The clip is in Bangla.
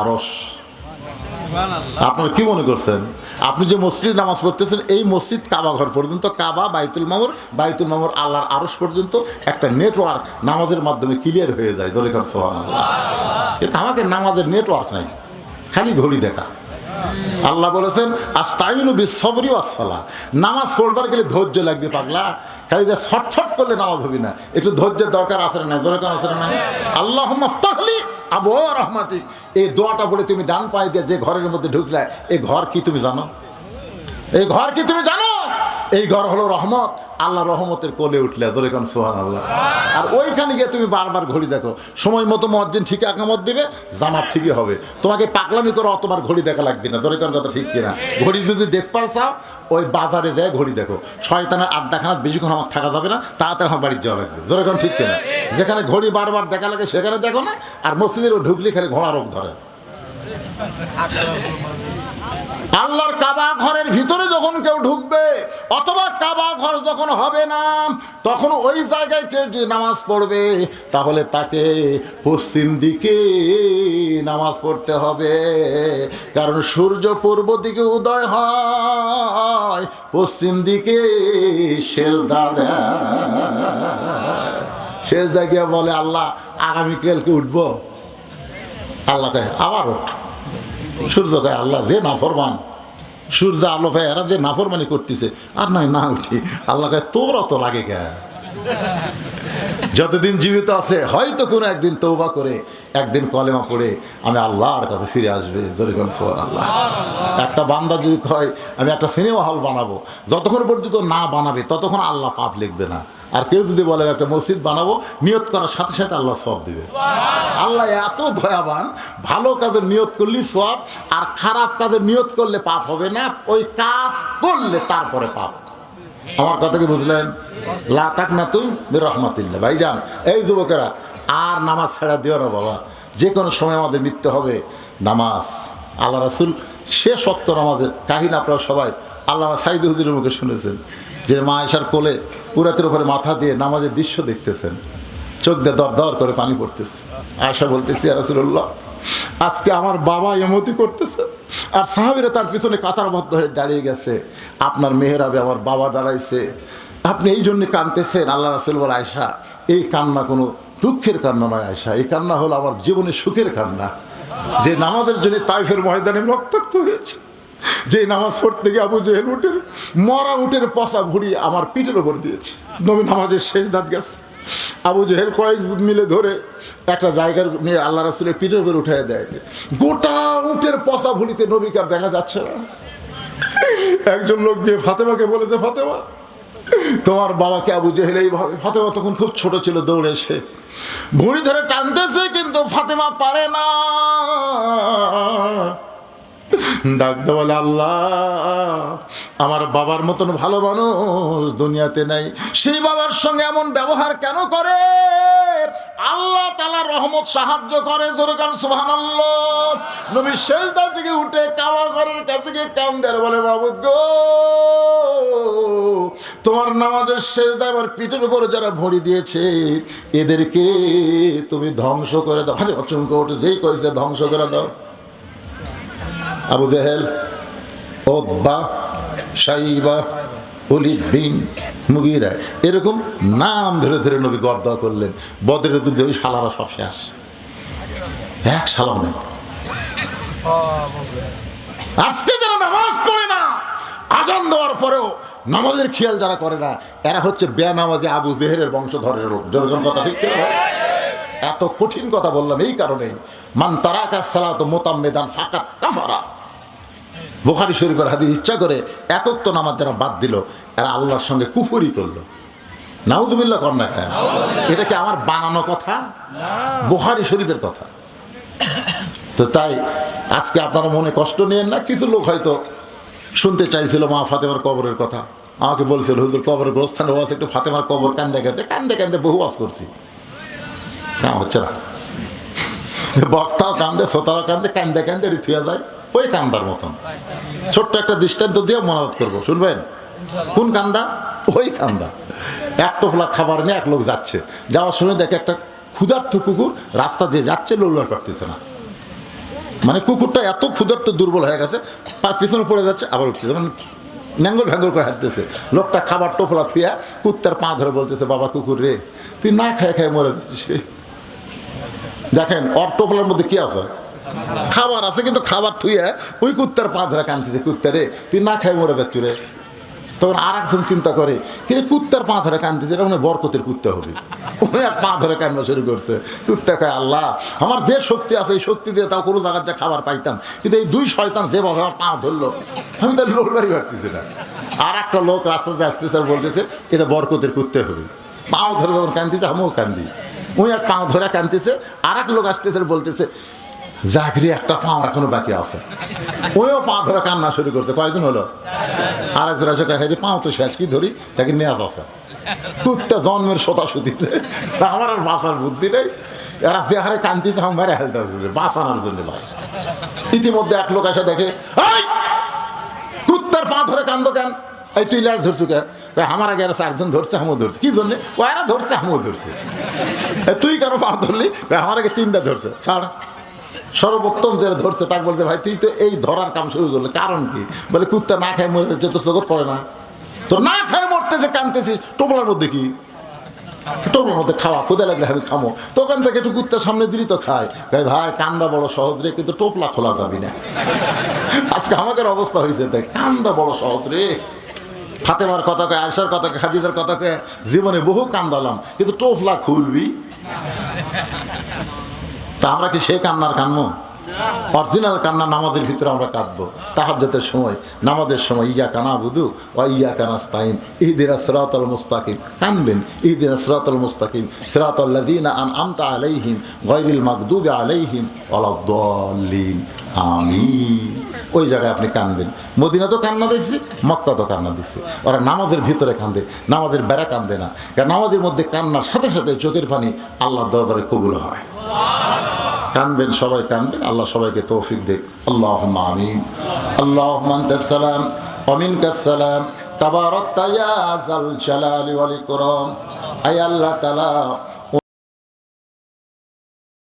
আরস। আপনারা কি মনে করছেন? আপনি যে মসজিদ নামাজ পড়তেছেন এই মসজিদ কাবা ঘর পর্যন্ত কাবা বাইতুল মামর বাইতুল মামর আল্লাহর আরস পর্যন্ত একটা নেটওয়ার্ক নামাজের মাধ্যমে ক্লিয়ার হয়ে যায়। কারণ সোহান কিন্তু আমাকে নামাজের নেটওয়ার্ক নাই। খালি ঘড়ি দেখা। আল্লাহ বলেছেন আস্তাইনু বিসবরি ওয়াসসালা। নামাজ পড়বার গেলে ধৈর্য লাগবে পাগলা। খালি যে ছটছট করলে নামাজ হবে না। একটু ধৈর্যের দরকার আছে না দরকার আছে না আল্লাহ মাফতাহলি আবু রহমাতিক এই দোয়াটা বলে তুমি ডান পায়ে দিয়ে যে ঘরের মধ্যে ঢুকলে এই ঘর কি তুমি জানো? এই ঘর কি তুমি এই ঘর হলো রহমত। আল্লাহ রহমতের কোলে উঠলে দোরেকান সোহান আল্লাহ আর ওইখানে গিয়ে তুমি বারবার ঘড়ি দেখো। সময় মতো মজ্জিন ঠিক একামত দিবে, জামাত ঠিকই হবে। তোমাকে পাগলামি করে অতবার ঘড়ি দেখা লাগবে না দোরেকান কথা ঠিক কিনা? ঘড়ি যদি দেখবার চাও, ওই বাজারে যায় ঘড়ি দেখো। শয়তানের আড্ডাখানা বেশিক্ষণ আমার থাকা যাবে না, তাড়াতাড়ি আমার বাড়ির যাওয়া লাগবে। দোরেকান ঠিক কিনা? যেখানে ঘড়ি বারবার দেখা লাগে সেখানে দেখো না, আর মসজিদের ঢুকলে খালি ঘোড়া রোগ ধরে। আল্লাহর কাবা ঘরের ভিতরে যখন কেউ ঢুকবে, অথবা কাবা ঘর যখন হবে না, তখন ওই জায়গায় কেউ যদি নামাজ পড়বে, তাহলে তাকে পশ্চিম দিকে নামাজ পড়তে হবে। কারণ সূর্য পূর্ব দিকে উদয় হয়, পশ্চিম দিকে শেষ দাদা শেষ গিয়ে বলে, আল্লাহ, আগামীকালকে উঠবো? আল্লাহ আবার ওঠ সূর্য আল্লাহ যে নাফরমান, সূর্য আলো ভাই এরা যে নাফরমানি করতেছে। আর নাই, না উঠি আল্লাহ গায়ে তোর অত লাগে কে? যতদিন জীবিত আছে হয়তো কোনো একদিন তৌবা করে একদিন কলেমা পড়ে আমি আল্লাহর কাছে ফিরে আসবে। আল্লাহ একটা বান্দা যদি কয় আমি একটা সিনেমা হল বানাবো যতক্ষণ পর্যন্ত না বানাবে ততক্ষণ আল্লাহ পাপ লিখবে না। আর কেউ যদি বলে একটা মসজিদ বানাবো নিয়ত করার সাথে সাথে আল্লাহ সব দিবে। আল্লাহ এত দয়াবান ভালো কাজের নিয়ত করলে সব আর খারাপ কাজের নিয়ত করলে পাপ হবে না। ওই কাজ করলে তারপরে পাপ। আমার কথা কি বুঝলেন? লাতাক না তুই রহমাতিল্লা ভাইজান, এই যুবকেরা, আর নামাজ ছাড়া দিও না বাবা। যে কোনো সময় আমাদের মৃত্যু হবে নামাজ। আল্লাহ রাসুল সে সত্য নামাজের কাহিনী আপনারা সবাই আল্লাহ সাইদ হুদির মুখে শুনেছেন। যে মা আয়সার কোলে উরাতের উপরে মাথা দিয়ে নামাজের দৃশ্য দেখতেছেন। চোখ দিয়ে দর দর করে পানি পড়তেছে। আয়সা বলতেছি রাসুল্লাহ আজকে আমার বাবা এমতি করতেছে। আর সাহাবিরা তার পিছনে কাতারবদ্ধ হয়ে দাঁড়িয়ে গেছে। আপনার মেহেরাবে আমার বাবা দাঁড়াইছে। আপনি এই জন্যে কাঁদতেছেন আল্লাহ রাসুল বল আয়সা এই কান্না কোনো দুঃখের কান্না নয় আয়সা এই কান্না হলো আমার জীবনের সুখের কান্না। যে নামাজের জন্য তাইফের ময়দানে রক্তাক্ত হয়েছে, যে নামাজ পড়তে গিয়ে আবু জেহেল উঠের, মরা উঠের পশা ভুড়ি আমার পিঠের ওপর দিয়েছে। নবী নামাজের শেষ দাঁত গেছে। আবু জেহেল কয়েক মিলে ধরে একটা জায়গার নিয়ে আল্লাহ রাসুলের পিঠের উপর উঠে দেয়। গোটা উঠের পশা ভুড়িতে নবীকে আর দেখা যাচ্ছে না। একজন লোক গিয়ে ফাতেমাকে বলেছে, ফাতেমা, তোমার বাবাকে আবু জেহেল এইভাবে ফাতেমা তখন খুব ছোট ছিল, দৌড়ে এসে ভুঁড়ি ধরে টানতেছে, কিন্তু ফাতেমা পারে না। ডাকতে বলে, আল্লাহ, আমার বাবার মতন ভালো মানুষ দুনিয়াতে নাই। সেই বাবার সঙ্গে এমন ব্যবহার কেন করে? আল্লাহ তালা রহমত সাহায্য করে জোরকান সুহান নবী শেষদা থেকে উঠে কাওয়া ঘরের কাছে গিয়ে কান্দের বলে বাবুদ গো, তোমার নামাজের শেষদা আমার পিঠের উপরে যারা ভরি দিয়েছে, এদেরকে তুমি ধ্বংস করে দাও। চুমকে উঠে যেই করেছে, ধ্বংস করে দাও। আবু জেহেল ওব্বা সাইবা অলিদ বিন মুগিরা, এরকম নাম ধরে ধরে নবী গর্দা করলেন। বদরের যুদ্ধে ওই শালারা সব শেষ। এক শালাও নেই। আজকে যারা নামাজ পড়ে না, আজান দেওয়ার পরেও নামাজের খেয়াল যারা করে না, এরা হচ্ছে বেনামাজি আবু জেহেলের বংশধরের লোক। কথা ঠিক এত কঠিন কথা বললাম এই কারণে মান তারাকা সালাত মোতাম্মেদান ফাকাত কাফারা। বোখারি শরীফের হাদিস ইচ্ছা করে একক তো নামাজ যারা বাদ দিল, এরা আল্লাহর সঙ্গে কুফুরি করল। নাউজুবিল্লা না খায়। এটা কি আমার বানানো কথা? বোখারি শরীফের কথা। তো তাই আজকে আপনারা মনে কষ্ট নিয়েন না কিছু লোক হয়তো শুনতে চাইছিল মা ফাতেমার কবরের কথা। আমাকে বলছিল হুজুর কবরের গোরস্থানের ওয়াজ একটু ফাতেমার কবর কান্দে কান্দে কান্দে কান্দে বহু ওয়াজ করছি। কাম হচ্ছে না? বক্তাও কান্দে শ্রোতারাও কান্দে কান্দে কান্দে রিথুয়া যায় ওই কান্দার মতন। ছোট্ট একটা দৃষ্টান্ত দিয়ে মনারত করব শুনবেন? কোন কান্দা? ওই কান্দা। এক টোপলা খাবার নিয়ে এক লোক যাচ্ছে যাওয়ার সময় দেখে একটা ক্ষুধার্ত কুকুর রাস্তা দিয়ে যাচ্ছে লোলার করতেছে না। মানে কুকুরটা এত ক্ষুধার্ত দুর্বল হয়ে গেছে, পা পিছনে পড়ে যাচ্ছে, আবার উঠছে। যখন ন্যাঙ্গল ভ্যাঙ্গল করে হাঁটতেছে, লোকটা খাবার টোপলা থুয়া কুত্তার পা ধরে বলতেছে, বাবা কুকুর রে, তুই না খায় খায় মরে যাচ্ছিস রে। দেখেন অর টোপলার মধ্যে কি আছে? খাবার আছে, কিন্তু খাবার থুয়ে ওই কুত্তার পা ধরে কানতেছে কুত্তা রে, তুই না খায় মরে যাচ্ছি রে। তখন আর একজন চিন্তা করে কিন্তু কুত্তার পা ধরে কানতেছে এটা মানে বরকতের কুত্তা হবে। ওই আর পা ধরে কান্না শুরু করছে। কুত্তা কয়, আল্লাহ, আমার যে শক্তি আছে, এই শক্তি দিয়ে তাও কোনো জায়গার যে খাবার পাইতাম। কিন্তু এই দুই শয়তান যেভাবে আমার পা ধরলো, আমি তার লোক বাড়ি পারতেছি না। আর একটা লোক রাস্তাতে আসতেছে আর বলতেছে, এটা বরকতের কুত্তে হবে। পাও ধরে যখন কান্দিছে, আমিও কান্দি। ওই এক পাও ধরে কান্দিছে আর এক লোক আসতেছে বলতেছে জাগরি একটা পাও এখনও বাকি আছে। ওইও পা ধরে কান্না শুরু করছে। কয়েকদিন হলো। আর একজন কয় হ্যাঁ পাও তো শেষ কি ধরি? তাকে নেওয়া আছে। কুত্তা জন্মের সোতা সুতিছে আমার আর বাঁচার বুদ্ধি নেই। এরা যে হারে কান্তিতে আমার হেলতে বাঁচানোর জন্য নয়। ইতিমধ্যে এক লোক এসে দেখে "এই, কুত্তার পা ধরে কান্দ কেন? এই তুই লাশ ধরছু কে? আমার আগে চারজন ধরছে আমিও ধরছে। কি জন্যে? ও এরা ধরছে আমিও ধরছে। তুই কারও পা ধরলি? আমার আগে তিনটা ধরছে ছাড়। সর্বোত্তম যারা ধরছে, তাকে বলতে ভাই, তুই তো এই ধরার কাম শুরু করলে, কারণ কি? বলে, কুত্তা না খায় মরে যাচ্ছে তোর জগৎ পড়ে না। তো না খায় মরতেছে কানতেছিস টোপলার মধ্যে কি? টোপলার মধ্যে খাওয়া কোথায় লাগলে আমি খামো। তো ওখান থেকে একটু কুত্তা সামনে দিলি তো খায়। ভাই ভাই, কান্দা বড় সহজ রে, কিন্তু টোপলা খোলা যাবি না। আজকে আমাদের অবস্থা হয়েছে, দেখ, কান্দা বড় সহজ রে। ফাতেমার কথা কয় আয়সার কথা কয়, খাদিজার কথা কয়, জীবনে বহু কান্দালাম, কিন্তু টোপলা খুলবি? তা আমরা কি সেই কান্নার কান্নো অরিজিনাল কান্না নামাজের ভিতরে আমরা কাঁদবো। তাহাজ্যতের সময়, নামাজের সময় ইয়া কানা বুধু ও ইয়া কানা স্তাইন ইহদিনা সিরাতাল মুস্তাকিম। কানবেন, ইহদিনা সিরাতাল মুস্তাকিম। সিরাতাল্লাযীনা আনআমতা আলাইহিম গায়রিল মাগদুবি আলাইহিম ওয়ালাদ-দাল্লিন আমিন। ওই জায়গায় আপনি কানবেন। মদিনা তো কান্না দেখছি মক্কা তো কান্না দিচ্ছে ওরা নামাজের ভিতরে কান্দে, নামাজের বেড়া কান্দে না। কারণ নামাজের মধ্যে কান্নার সাথে সাথে চোখের পানি আল্লাহর দরবারে কবুল হয়। কানবেন, সবাই কানবেন। আল্লাহ সবাইকে তৌফিক দেখ আল্লাহ আমিন। আল্লাহ সালাম অমিন কাসালাম তাবারক তায়াজাল জালালি ওয়াল ইকরাম। আয় আল্লাহ তাআলা